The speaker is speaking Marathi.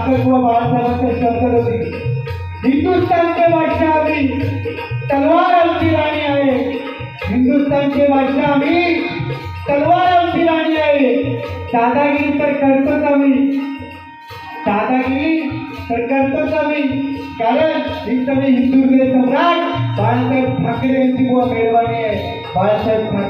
पण व बाळासाहेबांच्या शब्दात होती हिंदुस्थानचे बादशाह आम्ही तलवार आमची राणी आहे हिंदुस्थानचे बादशाह आम्ही तलवार आमची राणी आहे दादागिरी तर करतोच आम्ही दादागिरी तर करतोच आम्ही कारण ही सगळी हिंदुत्व सम्राट बाळासाहेब ठाकरे यांची बुवा आहे बाळासाहेब ठाकरे